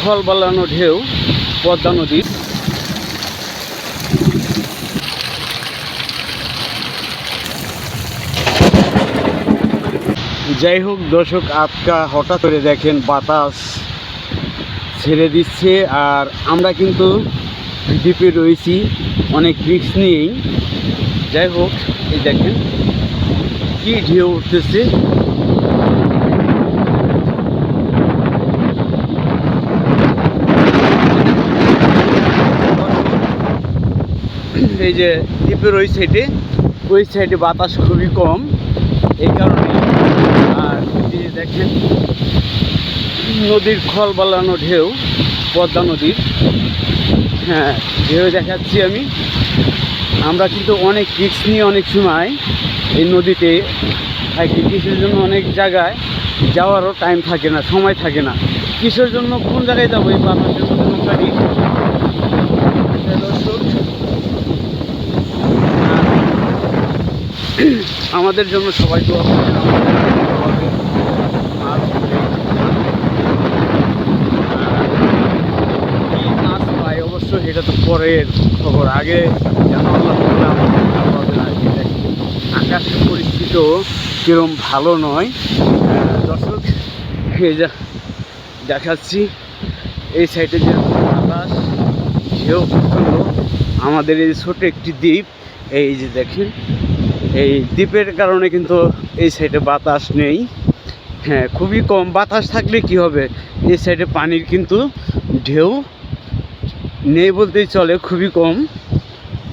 খল বালানো ঢেউ, পদ্মা নদী। যাই হোক দর্শক আজকা হঠাৎ করে দেখেন বাতাস ছেড়ে দিচ্ছে, আর আমরা কিন্তু দ্বীপে রয়েছি, অনেক রিক্স নিয়েই। যাই হোক, এই দেখেন। কি ঢেউ উঠতেছে? এই যে দ্বীপের ওই সাইডে ওই সাইডে বাতাস খুবই কম। এই কারণে আর দেখেন, নদীর খল বালানো ঢেউ, পদ্মা নদীর। হ্যাঁ ঢেউ দেখাচ্ছি আমি। আমরা কিন্তু অনেক রিক্স নিয়ে অনেক সময় এই নদীতে থাকি। কিসের জন্য অনেক জায়গায় যাওয়ারও টাইম থাকে না, সময় থাকে না। কিসের জন্য কোন জায়গায় যাব? এই বাতাসের মধ্যে নৌকা আমাদের জন্য সবাই করবেন মাছ পাই অবশ্য এটা তো পরের খবর। আগে যেন আল্লাহ তাআলা আমাদের খাওয়াবেন আর কি দেখেন। আকাশের পরিস্থিতিও কিরম ভালো নয়। দর্শক, এই যা দেখাচ্ছি, এই সাইডে যে বাতাস ঢেউ প্রচণ্ড আমাদের এই ছোট একটি দ্বীপ, এই যে দেখেন, এই দ্বীপের কারণে কিন্তু এই সাইডে বাতাস নেই। হ্যাঁ খুবই কম বাতাস থাকলে কি হবে? এই সাইডে পানির কিন্তু ঢেউ নেই বলতেই চলে, খুবই কম।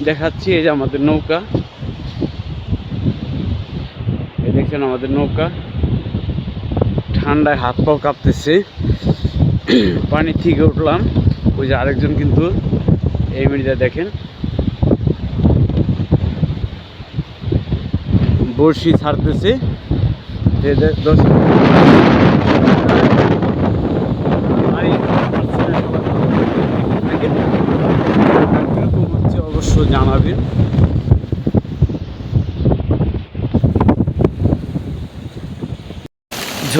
দেখাচ্ছি এই যে আমাদের নৌকা। এই দেখছেন আমাদের নৌকা। ঠান্ডায় হাত পাও কাঁপতেছে। পানি থেকে উঠলাম। ওই যে আরেকজন কিন্তু এই মিনিটে দেখেন। বড়শি ছাড়তেছে। আরে, কীরকম হচ্ছে অবশ্য জানাবেন।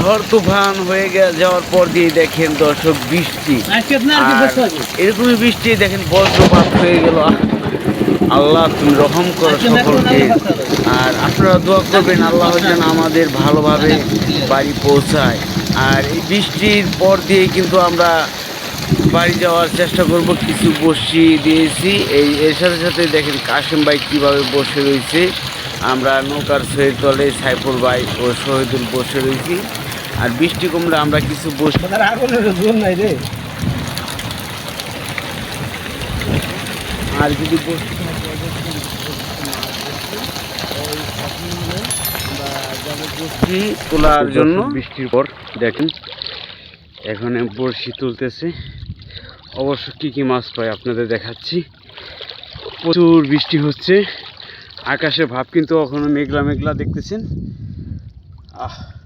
ঝড় তুফান হয়ে গে- যাওয়ার পর দিয়ে দেখেন দর্শক বৃষ্টি। এরকমই বৃষ্টি দেখেন বজ্রপাত হয়ে গেল। আল্লাহ তুমি রহম করো সকলকে। আর আপনারা দোয়া করবেন আল্লাহ যেন আমাদের ভালোভাবে বাড়ি পৌঁছায়। আর এই বৃষ্টির পর দিয়ে কিন্তু আমরা বাড়ি যাওয়ার চেষ্টা করব কিছু বসি দিয়েছি। এই এর সাথে সাথে দেখেন কাশেম ভাই কীভাবে বসে রয়েছে। আমরা নৌকার সহিত তলে সাইফুল ভাই ও শহীদুল বসে রয়েছি। আর বৃষ্টি কমলে আমরা কিছু বসি আর যদি বসতে থাকে অবশ্যই ওই ছাতি নিয়ে আমরা যাব বসি তোলার জন্য বৃষ্টির পর দেখেন এখানে বড়শি তুলতেছে। অবশ্য কী কী মাছ পাই আপনাদের দেখাচ্ছি। প্রচুর বৃষ্টি হচ্ছে। আকাশে ভাব কিন্তু এখনও মেঘলা মেঘলা দেখতেছেন। আহ।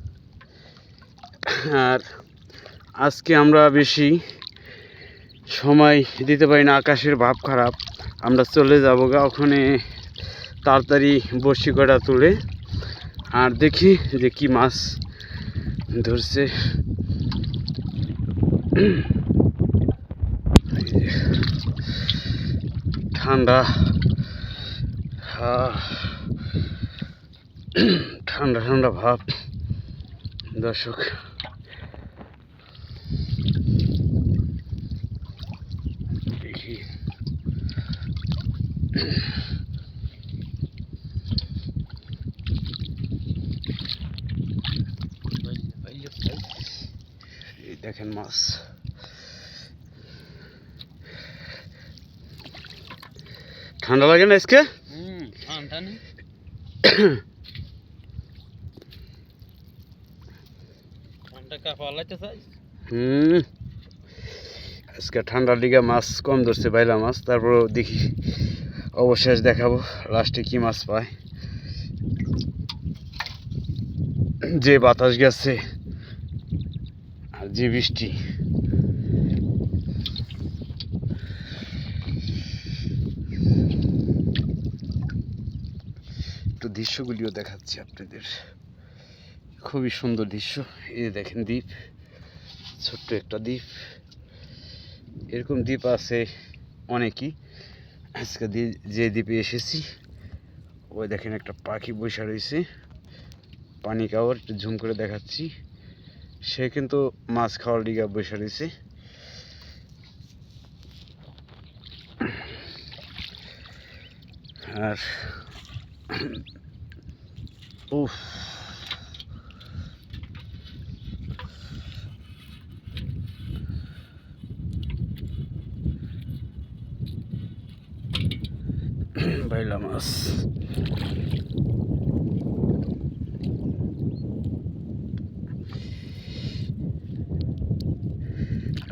আর আজকে আমরা বেশি সময় দিতে পারি না, আকাশের ভাব খারাপ। আমরা চলে যাব গা ওখানে তাড়াতাড়ি বড়শি কটা তুলে। আর দেখি যে কি মাছ ধরছে। ঠান্ডা। ঠান্ডা ঠান্ডা ভাব। দর্শক দেখি এই দেখেন মাছ। ঠান্ডা লাগে না আজকে? হুম আজকে ঠান্ডার লিগে মাছ কম ধরছে বাইলা মাছ। তারপর দেখি অবশেষ দেখাবো, লাস্টে কি মাছ পায়। যে বাতাস গেছে আর যে বৃষ্টি। একটু দৃশ্যগুলিও দেখাচ্ছি আপনাদের। খুবই সুন্দর দৃশ্য, এই দেখেন দ্বীপ, ছোট্ট একটা দ্বীপ। এরকম দ্বীপ আছে অনেকই। আজকে দি- যে দ্বীপে এসেছি, ওই দেখেন একটা পাখি বসে রয়েছে। পানি খাওয়ার, একটু ঝুম করে দেখাচ্ছি। সে কিন্তু মাছ খাওয়ার দিকে বসে রয়েছে। আর উফ বাইলা মাছ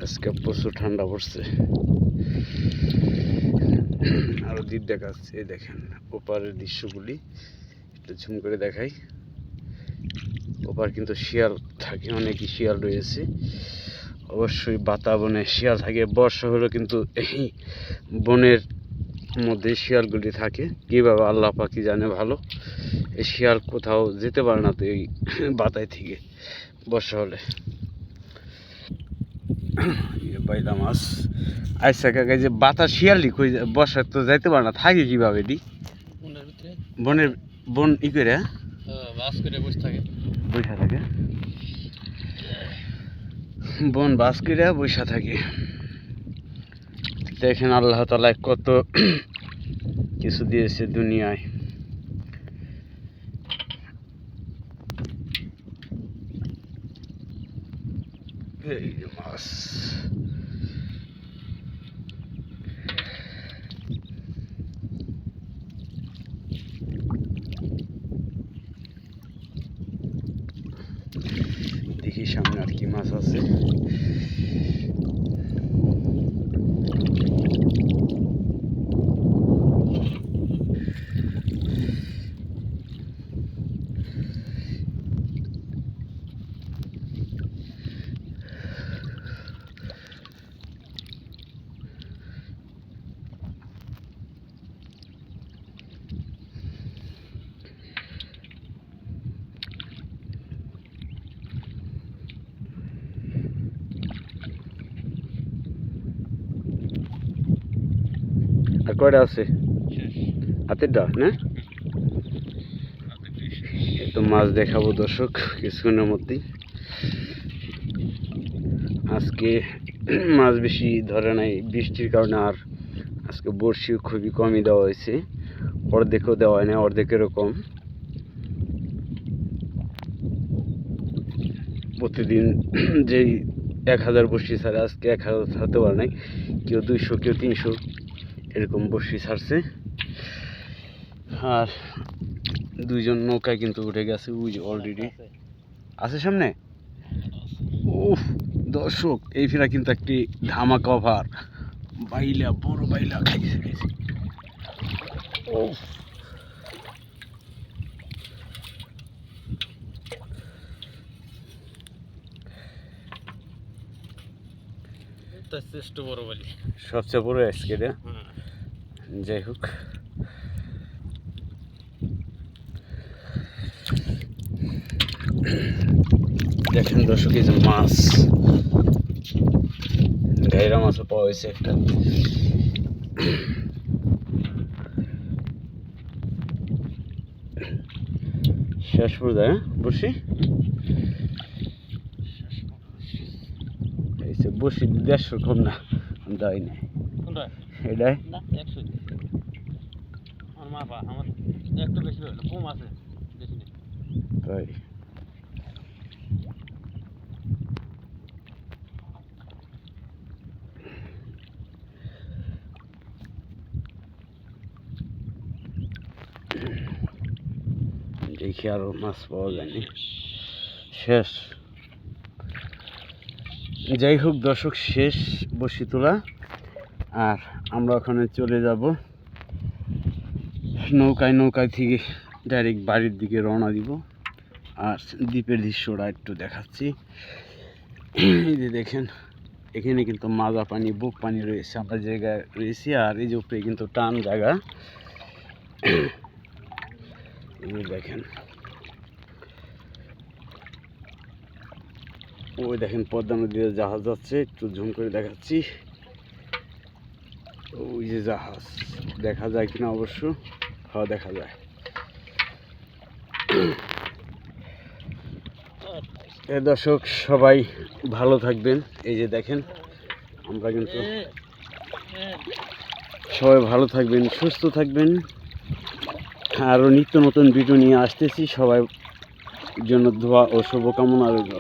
আজকে প্রচুর ঠান্ডা পড়ছে। আরও দ্বীপ দেখাচ্ছে, এই দেখেন, ওপারের দৃশ্যগুলি, একটু ঝুম করে দেখাই। ওপার কিন্তু শিয়াল থাকে, অনেকই শিয়াল রয়েছে। অবশ্যই বাতাবনে শিয়াল থাকে, বর্ষা হলেও কিন্তু এই বনের মধ্যে শিয়ালগুলি থাকে। কীভাবে আল্লাহ পাখি জানে ভালো। এই শিয়াল কোথাও যেতে পারে না তো এই বাতায় থেকে বর্ষা হলে। ইয়ে বাইলা মাছ আচ্ছা কাকা যে বাতা শিয়ালি কই যায়? বর্ষায় তো যাইতে পারে না থাকে কীভাবে দি ভিতরে? বনের বন ই করে হ্যাঁ? বাস করে বসে থাকে। বৈশা থাকে। বন বাস করে বৈশা থাকে। দেখেন আল্লাহ তালা কত কিছু দিয়েছে দুনিয়ায়। মাছ। দেখি সামনে আর কি মাছ আছে। আর কয়টা আছে? হাতেরটা না? তো মাছ দেখাবো দর্শক কিছুক্ষণের মধ্যেই। আজকে মাছ বেশি ধরে নাই বৃষ্টির কারণে আর আজকে বড়শিও খুবই কমই দেওয়া হয়েছে। অর্ধেকও দেওয়া হয় না অর্ধেকের কম প্রতিদিন যেই এক হাজার বড়শি ছাড়ে আজকে এক হাজার ছাড়তে পারে নাই। কেউ দুইশো কেউ তিনশো। এরকম বড়শি ছাড়ছে। আর দুইজন নৌকায় কিন্তু উঠে গেছে ওই অলরেডি আছে সামনে? উফ দর্শক এই ফেরা কিন্তু একটি ধামা কভার বাইলা বড় বাইলা খাইছে উফ। সবচেয়ে বড় আজকে যাই হোক। দেখেন দর্শক এই যে মাছ গাইরা মাছও পাওয়া হয়েছে একটা। শেষ পর্যায়ে বসি। এই যে বসি দেড়শো কম না দেয় নাই। এটাই? তাই? দেখি আরও মাছ পাওয়া যায়নি। শেষ। যাই হোক দর্শক, শেষ বসি তোলা আর আমরা ওখানে চলে যাব। নৌকায় নৌকায় থেকে ডাইরেক্ট বাড়ির দিকে রওনা দিব। আর দ্বীপের দৃশ্যটা একটু দেখাচ্ছি। এই যে দেখেন, এখানে কিন্তু মাজা পানি, বুক পানি রয়েছে আমরা জায়গায় রয়েছি, আর এই যে উপরে কিন্তু টান জায়গা। দেখেন, ওই দেখেন পদ্মা নদীতে জাহাজ যাচ্ছে, একটু ঝুম করে দেখাচ্ছি। ওই যে জাহাজ, দেখা যায় কিনা অবশ্য। হ্যাঁ দেখা যায়। এ দর্শক, সবাই ভালো থাকবেন। এই যে দেখেন, আমরা কিন্তু সবাই ভালো থাকবেন, সুস্থ থাকবেন। আরও নিত্য নতুন ভিডিও নিয়ে আসতেছি। সবাই জন্য দোয়া ও শুভকামনা রইল।